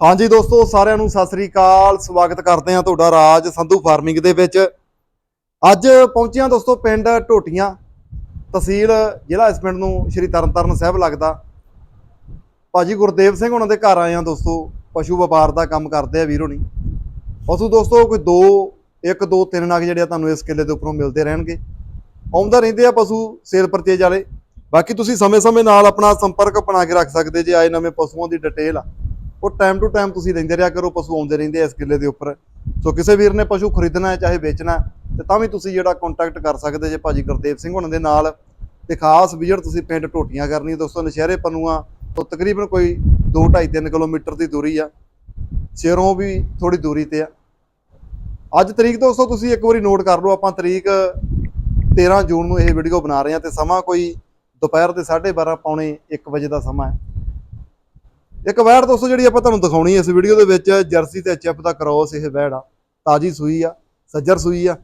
ਹਾਂਜੀ ਦੋਸਤੋ, ਸਾਰਿਆਂ ਨੂੰ ਸਤਿ ਸ੍ਰੀ ਅਕਾਲ। ਸਵਾਗਤ ਕਰਦੇ ਹਾਂ ਤੁਹਾਡਾ ਰਾਜ ਸੰਧੂ ਫਾਰਮਿੰਗ ਦੇ ਵਿੱਚ। ਅੱਜ ਪਹੁੰਚੇ ਹਾਂ ਦੋਸਤੋ ਪਿੰਡ ਟੋਟੀਆਂ ਤਹਿਸੀਲ ਜ਼ਿਲ੍ਹਾ ਇਸ ਪਿੰਡ ਨੂੰ ਸ਼੍ਰੀ ਤਰਨਤਾਰਨ ਸਾਹਿਬ ਲੱਗਦਾ। ਭਾਜੀ ਗੁਰਦੇਵ ਸਿੰਘ ਉਹਨਾਂ ਦੇ ਘਰ ਆਏ ਹਾਂ ਦੋਸਤੋ। ਪਸ਼ੂ ਵਪਾਰ ਦਾ ਕੰਮ ਕਰਦੇ ਆ ਵੀਰ ਹੋਣੀ। ਪਸ਼ੂ ਦੋਸਤੋ, ਕੋਈ ਦੋ, ਇੱਕ, ਦੋ, ਤਿੰਨ ਨਗ ਜਿਹੜੇ ਆ ਤੁਹਾਨੂੰ ਇਸ ਕਿੱਲੇ ਦੇ ਉੱਪਰੋਂ ਮਿਲਦੇ ਰਹਿਣਗੇ। ਆਉਂਦਾ ਰਹਿੰਦੇ ਆ ਪਸ਼ੂ ਸੇਲ ਪਰਚੇਜ ਵਾਲੇ। ਬਾਕੀ ਤੁਸੀਂ ਸਮੇਂ-ਸਮੇਂ ਨਾਲ ਆਪਣਾ ਸੰਪਰਕ ਬਣਾ ਕੇ ਰੱਖ ਸਕਦੇ ਜੇ ਆਏ ਨਵੇਂ ਪਸ਼ੂਆਂ ਦੀ ਡਿਟੇਲ ਆ। ਉਹ ਟਾਈਮ ਟੂ ਟਾਈਮ ਤੁਸੀਂ ਲੈਂਦੇ ਰਿਹਾ ਕਰੋ ਪਸ਼ੂ ਆਉਂਦੇ ਰਹਿੰਦੇ ਇਸ ਕਿੱਲੇ ਦੇ ਉੱਪਰ। ਸੋ ਕਿਸੇ ਵੀਰ ਨੇ ਪਸ਼ੂ ਖਰੀਦਣਾ ਹੈ ਚਾਹੇ ਵੇਚਣਾ ਹੈ, ਤੇ ਤਾਂ ਵੀ ਤੁਸੀਂ ਜਿਹੜਾ ਕੰਟੈਕਟ ਕਰ ਸਕਦੇ ਜੇ ਭਾਜੀ ਗੁਰਦੇਵ ਸਿੰਘ ਹੁਣਾਂ ਦੇ ਨਾਲ। ਤੇ ਖਾਸ ਵਿਜ਼ਿਟ ਤੁਸੀਂ ਪਿੰਡ ਟੋਟੀਆਂ ਕਰਨੀ ਹੈ ਦੋਸਤੋ ਨਸ਼ਹਿਰੇ ਪਨੂਆ ਤੋਂ ਤਕਰੀਬਨ ਕੋਈ 2.5-3 ਕਿਲੋਮੀਟਰ ਦੀ ਦੂਰੀ ਆ। ਸ਼ੇਰੋਂ ਵੀ ਥੋੜੀ ਦੂਰੀ ਤੇ ਆ। ਅੱਜ ਤਰੀਕ ਦੋਸਤੋ ਤੁਸੀਂ ਇੱਕ ਵਾਰੀ ਨੋਟ ਕਰ ਲਓ ਆਪਾਂ ਤਰੀਕ 13 ਜੂਨ ਨੂੰ ਇਹ ਵੀਡੀਓ ਬਣਾ ਰਹੇ ਹਾਂ ਤੇ ਸਮਾਂ ਕੋਈ ਦੁਪਹਿਰ ਦੇ 12:30 ਪੌਣੇ 1 ਵਜੇ ਦਾ ਸਮਾਂ ਹੈ। ਇੱਕ ਵੈੜ ਦੋਸਤੋ ਜਿਹੜੀ ਆਪਾਂ ਤੁਹਾਨੂੰ ਦਿਖਾਉਣੀ ਇਸ ਵੀਡੀਓ ਦੇ ਵਿੱਚ, ਜਰਸੀ ਤੇ ਐਚਐਫ ਦਾ ਕ੍ਰੋਸ ਇਹ ਵੈੜ ਆ। ਤਾਜੀ ਸੂਈ ਆ, ਸੱਜਰ ਸੂਈ ਆ।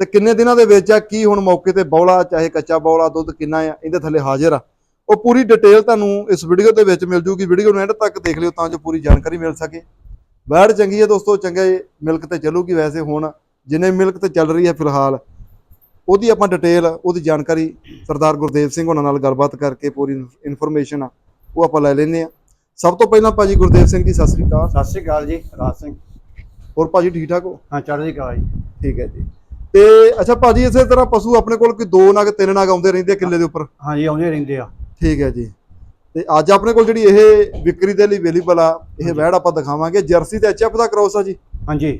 ਤੇ ਕਿੰਨੇ ਦਿਨਾਂ ਦੇ ਵਿੱਚ ਆ, ਕੀ ਹੁਣ ਮੌਕੇ ਤੇ ਬੌਲਾ, ਚਾਹੇ ਕੱਚਾ ਬੌਲਾ, ਦੁੱਧ ਕਿੰਨਾ ਆ, ਇਹਦੇ ਥੱਲੇ ਹਾਜ਼ਰ ਆ। ਉਹ ਪੂਰੀ ਡਿਟੇਲ ਤੁਹਾਨੂੰ ਇਸ ਵੀਡੀਓ ਦੇ ਵਿੱਚ ਮਿਲ ਜੂਗੀ। ਵੀਡੀਓ ਨੂੰ ਐਂਡ ਤੱਕ ਦੇਖ ਲਿਓ ਤਾਂ ਜੋ ਪੂਰੀ ਜਾਣਕਾਰੀ ਮਿਲ ਸਕੇ। ਵੈੜ ਚੰਗੀ ਹੈ ਦੋਸਤੋ, ਚੰਗੇ ਮਿਲਕ ਤੇ ਚੱਲੂਗੀ ਵੈਸੇ ਹੁਣ। ਜਿੰਨੇ ਮਿਲਕ ਤੇ ਚੱਲ ਰਹੀ ਹੈ ਫਿਲਹਾਲ, ਉਹਦੀ ਆਪਾਂ ਡਿਟੇਲ ਉਹਦੀ ਜਾਣਕਾਰੀ ਸਰਦਾਰ ਗੁਰਦੇਵ ਸਿੰਘ ਉਹਨਾਂ ਨਾਲ ਗੱਲਬਾਤ ਕਰਕੇ ਪੂਰੀ ਇਨਫੋਰਮੇਸ਼ਨ ਆ, ਉਹ ਆਪਾਂ ਲੈ ਲੈਂਦੇ ਆ। ਸਭ ਤੋਂ ਪਹਿਲਾਂ ਭਾਜੀ ਗੁਰਦੇਵ ਸਿੰਘ ਜੀ ਸਤਿ ਸ੍ਰੀ ਅਕਾਲ। ਸਤਿ ਸ਼੍ਰੀ ਅਕਾਲ ਜੀ ਰਾਜ ਸਿੰਘ। ਹੋਰ ਭਾਜੀ ਠੀਕ ਠਾਕ ਹੋ? ਹਾਂ ਚੜ੍ਹਦੀ ਕਲਾ ਜੀ। ਠੀਕ ਹੈ ਜੀ। ਤੇ ਅੱਛਾ ਭਾਜੀ ਇਸੇ ਤਰ੍ਹਾਂ ਪਸ਼ੂ ਆਪਣੇ ਕੋਲ ਕੋਈ ਦੋ ਨਗ ਤਿੰਨ ਨਗ ਆਉਂਦੇ ਰਹਿੰਦੇ ਆ ਕਿੱਲੇ ਦੇ ਉੱਪਰ? ਹਾਂ ਜੀ ਆਉਂਦੇ ਰਹਿੰਦੇ ਆ। ਠੀਕ ਹੈ ਜੀ। ਤੇ ਅੱਜ ਆਪਣੇ ਕੋਲ ਜਿਹੜੀ ਇਹ ਵਿਕਰੀ ਦੇ ਲਈ ਅਵੇਲੇਬਲ ਆ ਇਹ। ਵੈੜ ਆਪਾਂ ਦਿਖਾਵਾਂਗੇ। ਜਰਸੀ ਤੇ ਐਚਐਫ ਦਾ ਕ੍ਰੋਸ ਆ ਜੀ? ਹਾਂਜੀ।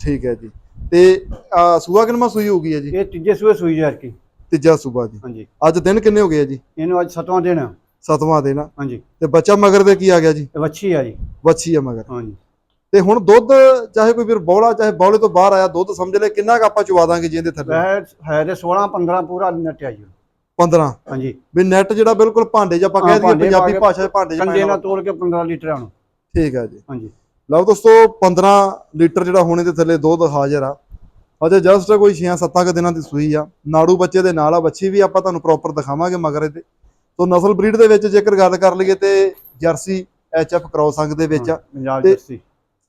ਠੀਕ ਹੈ ਜੀ। ਤੇ ਆ, ਸੂਆ ਕਿੰਨਾ ਸੂਈ ਹੋ ਗਈ ਹੈ ਜੀ? ਇਹ ਤੀਜੇ ਸੂਏ ਸੂਈ ਜਾ ਕੀ ਤੀਜਾ ਸੂਬਾ ਜੀ। ਹਾਂਜੀ। ਅੱਜ ਦਿਨ ਕਿੰਨੇ ਹੋ ਗਏ ਆ ਜੀ? ਇਹਨੂੰ ਅੱਜ ਸਤਵਾਂ ਦਿਨ ਆ। ਸਤਵਾਂ ਆ। ਹਾਂਜੀ। ਤੇ ਬੱਚਾ ਮਗਰ ਦੇ ਕੀ ਆ ਗਿਆ ਜੀ? ਵੱਛੀ ਆ ਜੀ। ਵੱਛੀ ਆ ਮਗਰ। ਹਾਂਜੀ। ਤੇ ਹੁਣ ਦੁੱਧ ਚਾਹੇ ਕੋਈ ਵੀਰ ਬੌਲਾ ਚਾਹੇ ਬੌਲੇ ਤੋਂ ਬਾਹਰ ਆਇਆ ਦੁੱਧ ਸਮਝ ਲੈ ਕਿੰਨਾ ਕੁ ਆਪਾਂ ਚਵਾ ਦਾਂਗੇ ਜੀ ਇਹਦੇ ਥੱਲੇ? ਵੈਸੇ ਹੈ ਤੇ 16 15 ਪੂਰਾ ਨਟਿਆ ਜੀ। 15 ਹਾਂਜੀ। ਵੀ ਨੈਟ ਜਿਹੜਾ ਬਿਲਕੁਲ ਭਾਂਡੇ 'ਚ ਆਪਾਂ ਹਾਂ, ਕਹਿ ਦਈਏ ਪੰਜਾਬੀ ਭਾਸ਼ਾ 'ਚ ਭਾਂਡੇ 'ਚ ਕੰਡੇ। ਨਾਲ ਤੋਲ ਕੇ 15 ਲੀਟਰ ਆਣ ਠੀਕ ਹੈ ਜੀ। ਹਾਂਜੀ। ਲਓ ਦੋਸਤੋ 15 ਲੀਟਰ ਜਿਹੜਾ ਹੋਣੇ ਦੇ ਥੱਲੇ ਦੁੱਧ ਹਾਜ਼ਰ ਆ। ਅਜੇ ਜਸਟ ਕੋਈ 6-7 ਕੁ ਦਿਨਾਂ ਦੀ ਸੂਈ ਆ। ਨਾੜੂ ਬੱਚੇ ਦੇ ਨਾਲ ਆ ਬੱਚੀ ਵੀ ਆਪਾਂ ਤੁਹਾਨੂੰ ਪ੍ਰੋਪਰ ਦਿਖਾਵਾਂਗੇ ਮਗਰ ਇਹਦੇ। ਤੋਂ ਨਸਲ ਬਰੀਡ ਦੇ ਵਿੱਚ ਜੇਕਰ ਗੱਲ ਕਰ ਲਈਏ ਤੇ ਜਰਸੀ ਐਚਐਫ ਕ੍ਰੋਸ ਅੰਗ ਦੇ ਵਿੱਚ ਪੰਜਾਬ ਤੇ- ਜਰਸੀ।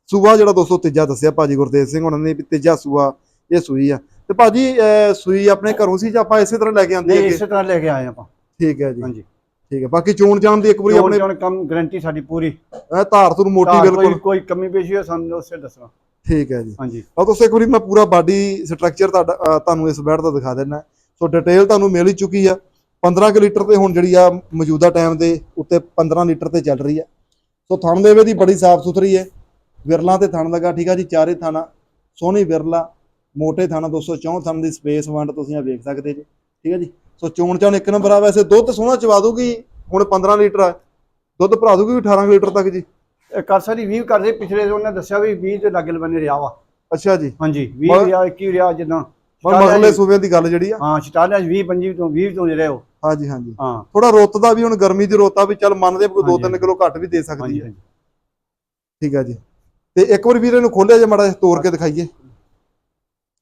ਸੂਆ ਜਿਹੜਾ ਦੋਸਤੋ ਤੀਜਾ ਦੱਸਿਆ ਭਾਜੀ ਗੁਰਦੇਵ ਸਿੰਘ ਉਹਨਾਂ ਨੇ ਵੀ ਤੀਜਾ ਸੂਆ ਇਹ ਸੂਈ ਆ। ਤੇ ਭਾਜੀ ਸੂਈ ਆਪਣੇ ਘਰੋਂ ਸੀ ਜਾਂ ਆਪਾਂ ਇਸੇ ਤਰ੍ਹਾਂ ਲੈ ਕੇ ਆਂਦੇ ਹੈਗੇ? ਇਸੇ ਤਰ੍ਹਾਂ ਲੈ ਕੇ ਆਏ ਆਪਾਂ। ਠੀਕ ਹੈ ਜੀ। ਹਾਂਜੀ। ਠੀਕ ਹੈ ਬਾਕੀ ਚੋਣ ਜਾਣ ਦੀ ਇੱਕ ਵਾਰੀ ਆਪਣੇ ਆਪਣੇ ਕੰਮ ਗਾਰੰਟੀ ਸਾਡੀ ਪੂਰੀ। ਅਹ, ਧਾਰ ਤੁਰ ਮੋਟੀ ਤਾਂ ਬਿਲਕੁਲ। ਕੋਈ ਕਮੀ ਪੇਸ਼ੀ ਹੋ ਸਾਨੂੰ ਉਸੇ ਦੱਸਣਾ। ਠੀਕ ਹੈ ਜੀ। ਹਾਂਜੀ। ਆ ਤੁਸੀਂ ਇੱਕ ਵਾਰੀ ਮੈਂ ਪੂਰਾ ਬਾਡੀ ਸਟਰਕਚਰ ਤੁਹਾਡਾ ਤੁਹਾਨੂੰ ਇਸ ਬੈਡ ਦਾ ਦਿਖਾ ਦੇਣਾ ਸੋ ਡਿਟੇਲ ਤੁਹਾਨੂੰ ਮਿਲ ਹੀ ਚੁੱਕੀ ਆ। 15 ਕਿ ਲੀਟਰ ਤੇ ਹੁਣ ਜਿਹੜੀ ਆ ਮੌਜੂਦਾ ਟਾਈਮ ਦੇ ਉੱਤੇ 15 ਲੀਟਰ ਤੇ ਚੱਲ ਰਹੀ ਆ। ਸੋ ਥਣ ਦੇ ਦੀ ਬੜੀ ਸਾਫ਼ ਸੁਥਰੀ ਹੈ। ਵਿਰਲਾ ਤੇ ਥਣ ਲੱਗਾ ਠੀਕ ਆ ਜੀ ਚਾਰੇ ਥਾਣਾ ਸੋਹਣੀ ਵਿਰਲਾ ਮੋਟੇ ਥਾਣਾ 264 ਥਣ ਦੀ ਸਪੇਸ ਵੰਡ ਤੁਸੀਂ ਆ ਵੇਖ ਸਕਦੇ ਜੀ ਠੀਕ ਹੈ ਜੀ। ਸੋ ਚੋਣ ਚਾਣ ਇੱਕ ਨੰਬਰ ਆ ਵੈਸੇ ਦੁੱਧ ਸੋਹਣਾ ਚਵਾ ਦੂਗੀ ਹੁਣ 15 ਲੀਟਰ ਆ। ਦੁੱਧ ਭਰਾ ਦੂਗੀ 18 ਲੀਟਰ ਤੱਕ ਜੀ? ਇਹ ਕਰ ਸਾਡੀ 20 ਕਰਦੇ ਪਿਛਲੇ ਉਹਨੇ ਦੱਸਿਆ ਵੀ 20 ਤੇ ਲਾਗੇ ਬੰਨੇ ਰਿਹਾ ਵਾ। ਅੱਛਾ ਜੀ। ਹਾਂਜੀ 20 ਮਗਰ- ਰਿਹਾ 21 ਰਿਹਾ ਜਿੱਦਾਂ। ਪਰ ਮਸਲੇ ਸੂਬਿਆਂ ਦੀ ਗੱਲ ਜਿਹੜੀ ਆ। ਹਾਂ ਸਟਾਰਟਿੰਗ 20 25 ਤੋਂ 20 ਤੋਂ ਜਿਹੜੇ ਉਹ। ਹਾਂਜੀ ਹਾਂਜੀ। ਹਾਂ। ਥੋੜਾ ਰੁੱਤ ਦਾ ਵੀ ਹੁਣ ਗਰਮੀ ਦੀ ਰੁੱਤ ਆ ਵੀ ਚੱਲ ਮੰਨਦੇ ਆ ਕੋਈ ਹਾਂਜੀ, 2-3 ਕਿਲੋ ਘੱਟ ਵੀ ਦੇ ਸਕਦੀ ਹਾਂਜੀ ਹੈ ਹਾਂਜੀ। ਠੀਕ ਆ ਜੀ। ਤੇ ਇੱਕ ਵਾਰ ਵੀਰੇ ਨੂੰ ਖੋਲਿਆ ਜੇ ਮਾੜਾ ਜਿਹਾ ਤੋੜ ਕੇ ਦਿਖਾਈਏ।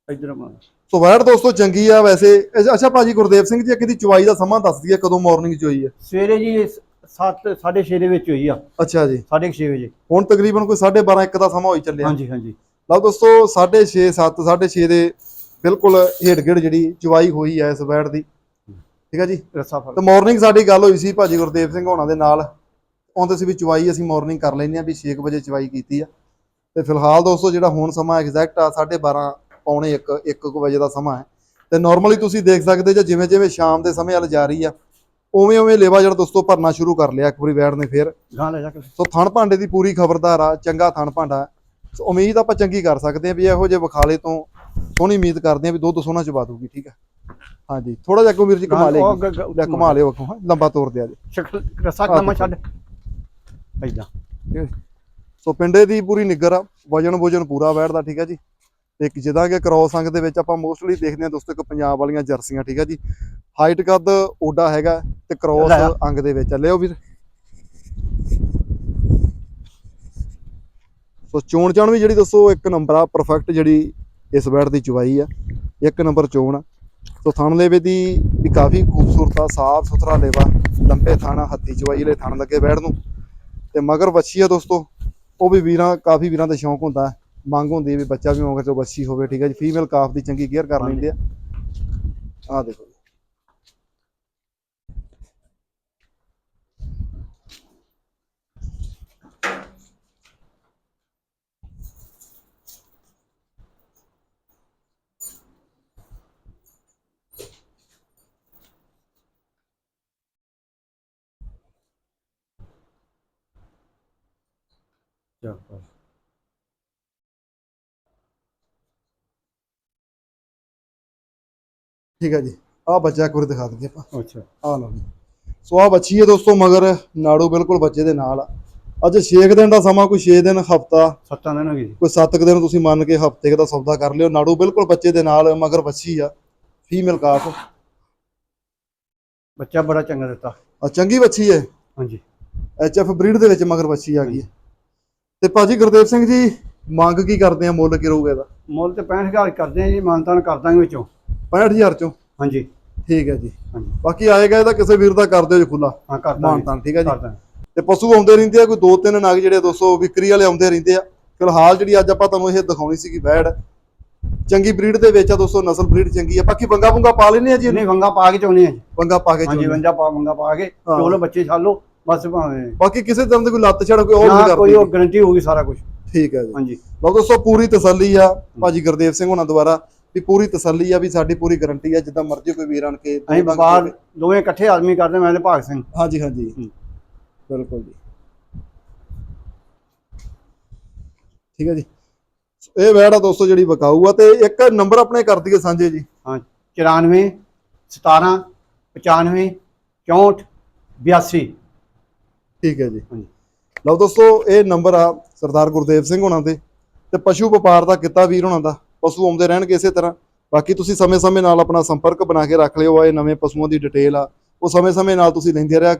ਇਧਰ ਮਾ ਸੋ ਵੈੜ ਦੋਸਤੋ ਚੰਗੀ ਆ ਵੈਸੇ। ਅੱਛਾ- ਅੱਛਾ ਭਾਜੀ ਗੁਰਦੇਵ ਸਿੰਘ ਜੀ ਕਿਹਦੀ ਚੁਵਾਈ ਦਾ ਸਮਾਂ ਦੱਸ ਦਈਏ ਕਦੋਂ ਮਾਰਨਿੰਗ ਚ ਹੋਈ ਹੈ ਸਵੇਰੇ ਜੀ 7 6:30 ਦੇ ਵਿੱਚ ਹੋਈ ਆ। ਅੱਛਾ ਜੀ। 6:30 ਵਜੇ। ਹੁਣ ਤਕਰੀਬਨ ਕੋਈ 12:30 1 ਦਾ ਸਮਾਂ ਹੋਈ ਚੱਲਿਆ। ਹਾਂਜੀ ਹਾਂਜੀ। ਲਓ ਦੋਸਤੋ 6:30 7 6:30 ਦੇ ਬਿਲਕੁਲ ਹੇਠ ਗੇੜ ਜਿਹੜੀ ਚੁਵਾਈ ਹੋਈ ਹੈ ਇਸ ਵੈੜ ਦੀ। ਠੀਕ ਹੈ ਜੀ? ਰੱਸਾ ਤੇ ਮਾਰਨਿੰਗ ਸਾਡੀ ਗੱਲ ਹੋਈ ਸੀ ਭਾਜੀ ਗੁਰਦੇਵ ਸਿੰਘ ਹੋਣਾ ਦੇ ਨਾਲ। ਆਉਂਦੇ ਸੀ ਵੀ ਚੁਵਾਈ ਅਸੀਂ ਮਾਰਨਿੰਗ ਕਰ ਲੈਂਦੇ ਆ ਵੀ 6 ਵਜੇ ਚੁਵਾਈ ਕੀਤੀ ਆ। ਤੇ ਫਿਲਹਾਲ ਦੋਸਤੋ ਜਿਹੜਾ ਹੁਣ ਸਮਾਂ ਐਗਜ਼ੈਕਟ ਆ 12:30 ਪੌਣੇ 1 1 ਵਜੇ ਦਾ ਸਮਾਂ ਹੈ। ਤੇ ਨਾਰਮਲੀ ਤੁਸੀਂ ਦੇਖ ਸਕਦੇ ਜੇ ਜਿਵੇਂ ਜਿਵੇਂ ਸ਼ਾਮ ਦੇ ਸਮੇਂ ਵੱਲ ਜਾ ਰਹੀ ਆ ਉਵੇਂ ਉਵੇਂ ਲੇਵਾ ਜਿਹੜਾ ਦੋਸਤੋ ਭਰਨਾ ਸ਼ੁਰੂ ਕਰ ਲਿਆ ਇੱਕ ਵਾਰੀ ਵੈੜ ਨੇ ਫੇਰ। ਗਾਂ ਲੈ ਜਾ ਕੇ। ਸੋ ਥਣ ਭਾਂਡੇ ਦੀ ਪੂਰੀ ਖਬਰਦਾਰ ਆ ਚੰਗਾ ਥਣ ਭਾਂਡਾ। ਸੋ ਉਮੀਦ ਆਪਾਂ ਚੰਗੀ ਕਰ ਸਕਦੇ ਆ ਵੀ ਇਹੋ ਜਿਹੇ ਵਿਖਾਲੇ ਤੋਂ ਸੋਹਣੀ ਉਮੀਦ ਕਰਦੇ ਆ ਵੀ ਦੁੱਧ ਸੋਹਣਾ ਚਵਾ ਦੂਗੀ ਠੀਕ ਹੈ ਹਾਂਜੀ ਥੋੜਾ ਜਿਹਾ ਅੱਗੋਂ ਵੀਰ ਜੀ ਕਮਾ ਲੇਗੀ ਲੈ ਕਮਾ ਲਿਓ ਅੱਗੋਂ ਹਾਂ ਲੰਬਾ ਤੋਰ ਦਿਆ ਜੀ। ਸ਼ਕਲ ਰੱਸਾ ਕਦਮਾ ਛੱਡ। ਐਦਾਂ। ਸੋ ਪਿੰਡੇ ਦੀ ਪੂਰੀ ਨਿੱਗਰ ਆ ਵਜਨ ਵਜਨ ਪੂਰਾ ਬੈਠਦਾ ਠੀਕ ਹੈ ਜੀ? ਤੇ ਇੱਕ ਜਿੱਦਾਂ ਕਿ ਕ੍ਰੋਸ ਅੰਗ ਦੇ ਵਿੱਚ ਆਪਾਂ ਮੋਸਟਲੀ ਦੇਖਦੇ ਹਾਂ ਦੋਸਤੋ ਇੱਕ ਪੰਜਾਬ ਵਾਲੀਆਂ ਜਰਸੀਆਂ ਠੀਕ ਹੈ ਜੀ? ਹਾਈਟ ਕੱਦ ਓਡਾ ਹੈਗਾ ਤੇ ਕ੍ਰੋਸ ਆ। ਅੰਗ ਦੇ ਵਿੱਚ ਆ। ਲਿਓ ਵੀਰ। ਸੋ ਚੋਣ ਚਾਣ ਵੀ ਜਿਹੜੀ ਦੱਸੋ ਇੱਕ ਨੰਬਰ ਆ ਪਰਫੈਕਟ ਜਿਹੜੀ ਇਸ ਬੈਟ ਦੀ ਚੁਵਾਈ ਆ, ਇੱਕ ਨੰਬਰ ਚੋਣ ਆ। ਸੋ ਥਣ ਲੇਵੇ ਦੀ ਵੀ ਕਾਫੀ ਖੂਬਸੂਰਤ ਆ ਸਾਫ਼ ਸੁਥਰਾ ਲੇਵਾ, ਲੰਬੇ ਥਾਣਾ, ਹੱਥੀ ਚੁਵਾਈ ਵਾਲੇ ਥਣ ਲੱਗੇ ਬੈਠ ਨੂੰ। ਤੇ ਮਗਰ ਵੱਛੀ ਆ ਦੋਸਤੋ, ਉਹ ਵੀ ਵੀਰਾਂ, ਕਾਫੀ ਵੀਰਾਂ ਦਾ ਸ਼ੌਂਕ ਹੁੰਦਾ ਮੰਗ ਹੁੰਦੀ ਵੀ ਬੱਚਾ ਵੀ ਮਗਰ ਚੋਂ ਬੱਚੀ ਹੋਵੇ, ਠੀਕ ਹੈ ਜੀ। ਫੀਮੇਲ ਕਾਫ ਦੀ ਚੰਗੀ ਕੇਅਰ ਕਰ ਲੈਂਦੇ ਆ। ਆਹ ਦੇਖੋ। ਜੀ। ਠੀਕ ਹੈ ਜੀ। ਆਹ ਬੱਚਾ ਇੱਕ ਵਾਰੀ ਦਿਖਾ ਦਈਏ ਆਪਾਂ। ਅੱਛਾ। ਆਹ ਲਓ ਜੀ। ਸੋ ਆਹ ਬੱਚੀ ਹੈ ਦੋਸਤੋ ਮਗਰ ਨਾੜੂ ਬਿਲਕੁਲ ਬੱਚੇ ਦੇ ਨਾਲ ਆ। ਅੱਜ 6 ਦਿਨ ਦਾ ਸਮਾਂ ਕੋਈ 6 ਦਿਨ ਹਫਤਾ ਸੱਤਾਂ ਦਿਨ ਹੋ ਗਏ ਕੋਈ 7 ਦਿਨ ਤੁਸੀਂ ਮੰਨ ਕੇ ਹਫ਼ਤੇ ਦਾ ਸੌਦਾ ਕਰ ਲਿਓ। ਨਾੜੂ ਬਿਲਕੁਲ ਬੱਚੇ ਦੇ ਨਾਲ ਮਗਰ ਬੱਚੀ ਆ। ਫੀਮੇਲ ਕਾਫ ਬੱਚਾ ਬੜਾ ਚੰਗਾ ਦਿੱਤਾ। ਆ ਚੰਗੀ ਬੱਚੀ ਹੈ। ਹਾਂਜੀ। ਐਚ ਐਫ ਬਰੀਡ ਦੇ ਵਿੱਚ ਮਗਰ ਬੱਚੀ ਆ ਗਈ ਹੈ। ਤੇ ਭਾਜੀ ਗੁਰਦੇਵ ਸਿੰਘ ਜੀ ਮੰਗ ਕੀ ਕਰਦੇ ਆ ਮੁੱਲ ਕੀ ਰਹੂਗਾ ਇਹਦਾ? ਮੁੱਲ ਤੇ 65000 ਕਰਦੇ ਆ ਜੀ ਮਾਨਤਾਨ ਕਰ ਦਾਂਗੇ ਵਿੱਚੋਂ। 65000 ਚੋਂ? ਹਾਂਜੀ। ਠੀਕ ਹੈ ਜੀ। ਹਾਂਜੀ। ਬਾਕੀ ਆਏਗਾ ਇਹਦਾ ਕਿਸੇ ਵੀਰ ਦਾ ਕਰ ਦਿਓ ਜੀ ਖੁੱਲਾ ਹਾਂ ਕਰ ਦਾਂਗੇ। ਮਾਨਤਾਨ ਠੀਕ ਹੈ ਜੀ। ਤੇ ਪਸ਼ੂ ਆਉਂਦੇ ਰਹਿੰਦੇ ਆ ਕੋਈ ਦੋ ਤਿੰਨ ਨਗ ਜਿਹੜੇ ਦੋਸਤੋ ਵਿਕਰੀ ਵਾਲੇ ਆਉਂਦੇ ਰਹਿੰਦੇ ਆ। ਫਿਲਹਾਲ ਜਿਹੜੀ ਅੱਜ ਆਪਾਂ ਤੁਹਾਨੂੰ ਇਹ ਦਿਖਾਉਣੀ ਸੀਗੀ ਬੈੜ ਚੰਗੀ ਬਰੀਡ ਦੇ ਵਿੱਚ ਆ ਦੋਸਤੋ ਨਸਲ ਬਰੀਡ ਚੰਗੀ ਆ। ਬਾਕੀ ਬੰਗਾ ਬੁੰਗਾ ਪਾ ਲੈਨੇ ਆ ਜੀ ਨਹੀਂ ਵੰਗਾ ਪਾ ਕੇ ਚਾਉਨੇ ਆ ਬੰਗਾ ਪਾ ਕੇ ਹਾਂਜੀ ਚੋਣੇ। ਵੰਜਾ ਪਾ ਵੰਗਾ ਪਾ ਕੇ। ਚੋਲੋ ਬੱਚੇ ਛਾਲੋ ਬਸ ਭਾਵੇਂ। ਬਾਕੀ ਕਿਸੇ ਤਰ੍ਹਾਂ ਦੀ ਕੋਈ ਲੱਤ ਛੜ ਕੋਈ ਉਹ ਨਾ ਨਹੀਂ ਕੋਈ ਉਹ ਕਰਦੀ ਗਾਰੰਟੀ ਹੋਊਗੀ ਸਾਰਾ ਕੁਝ ਠੀਕ ਹੈ ਜੀ। ਹਾਂਜੀ। ਲਓ ਦੋਸਤੋ ਪੂਰੀ ਤਸੱਲੀ ਆ ਭਾਜੀ ਗੁਰਦੇਵ ਸਿੰਘ ਹੋਣਾ ਦੁਆਰਾ ਵੀ ਪੂਰੀ ਤਸੱਲੀ ਆ ਵੀ ਸਾਡੀ ਪੂਰੀ ਗਾਰੰਟੀ ਆ ਜਿੱਦਾਂ ਮਰਜ਼ੀ ਕੋਈ ਵੀਰ ਆਣ ਕੇ ਅਸੀਂ ਵਪਾਰ ਦੋਵੇਂ। ਇਕੱਠੇ ਆਦਮੀ ਕਰਦੇ ਮੈਂ ਤੇ ਭਾਗ ਸਿੰਘ। ਹਾਂਜੀ ਹਾਂਜੀ। ਬਿਲਕੁਲ ਜੀ। ਠੀਕ ਹੈ ਜੀ। ਇਹ ਵੈੜ ਆ ਦੋਸਤੋ ਜਿਹੜੀ ਵਿਕਾਊ ਆ ਤੇ ਇੱਕ ਨੰਬਰ ਆਪਣੇ ਕਰ ਦਈਏ ਸਾਂਝੇ ਜੀ। ਹਾਂ 94 17 95 64 82 ਠੀਕ ਹੈ ਜੀ। ਹਾਂਜੀ। ਲਓ ਦੋਸਤੋ ਇਹ ਨੰਬਰ ਆ ਸਰਦਾਰ ਗੁਰਦੇਵ ਸਿੰਘ ਹੋਣਾ ਦੇ ਤੇ ਪਸ਼ੂ ਵਪਾਰ ਦਾ ਕਿੱਤਾ ਵੀਰ ਹੋਣਾ ਦਾ। ਪਸ਼ੂ ਆਉਂਦੇ ਰਹਿਣਗੇ ਇਸੇ ਤਰ੍ਹਾਂ। ਬਾਕੀ ਤੁਸੀਂ ਸਮੇਂ-ਸਮੇਂ ਨਾਲ ਆਪਣਾ ਸੰਪਰਕ ਬਣਾ ਕੇ ਰੱਖ ਲਿਓ ਆ ਇਹ ਨਵੇਂ ਪਸ਼ੂਆਂ ਦੀ ਡਿਟੇਲ ਆ। ਉਹ ਸਮੇਂ-ਸਮੇਂ ਨਾਲ ਤੁਸੀਂ ਲੈਂਦੇ ਰਿਹਾ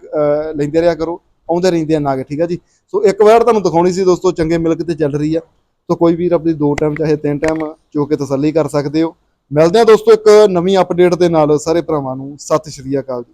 ਲੈਂਦੇ ਰਿਹਾ ਕਰੋ ਆਉਂਦੇ ਰਹਿੰਦੇ ਆ ਨਾਗ ਠੀਕ ਆ ਜੀ। ਸੋ ਇੱਕ ਵਾਰ ਤੁਹਾਨੂੰ ਦਿਖਾਉਣੀ ਸੀ ਦੋਸਤੋ ਚੰਗੇ ਮਿਲਕ ਤੇ ਚੱਲ ਰਹੀ ਆ। ਸੋ ਕੋਈ ਵੀਰ ਆਪਣੀ ਦੋ ਟਾਈਮ ਚਾਹੇ ਤਿੰਨ ਟਾਈਮ ਚੋ ਕੇ ਤਸੱਲੀ ਕਰ ਸਕਦੇ ਹੋ। ਮਿਲਦੇ ਆ ਦੋਸਤੋ ਇੱਕ ਨਵੀਂ ਅਪਡੇਟ ਦੇ ਨਾਲ ਸਾਰੇ ਭਰਾਵਾਂ ਨੂੰ ਸਤਿ ਸ਼੍ਰੀ ਅਕਾਲ ਜੀ।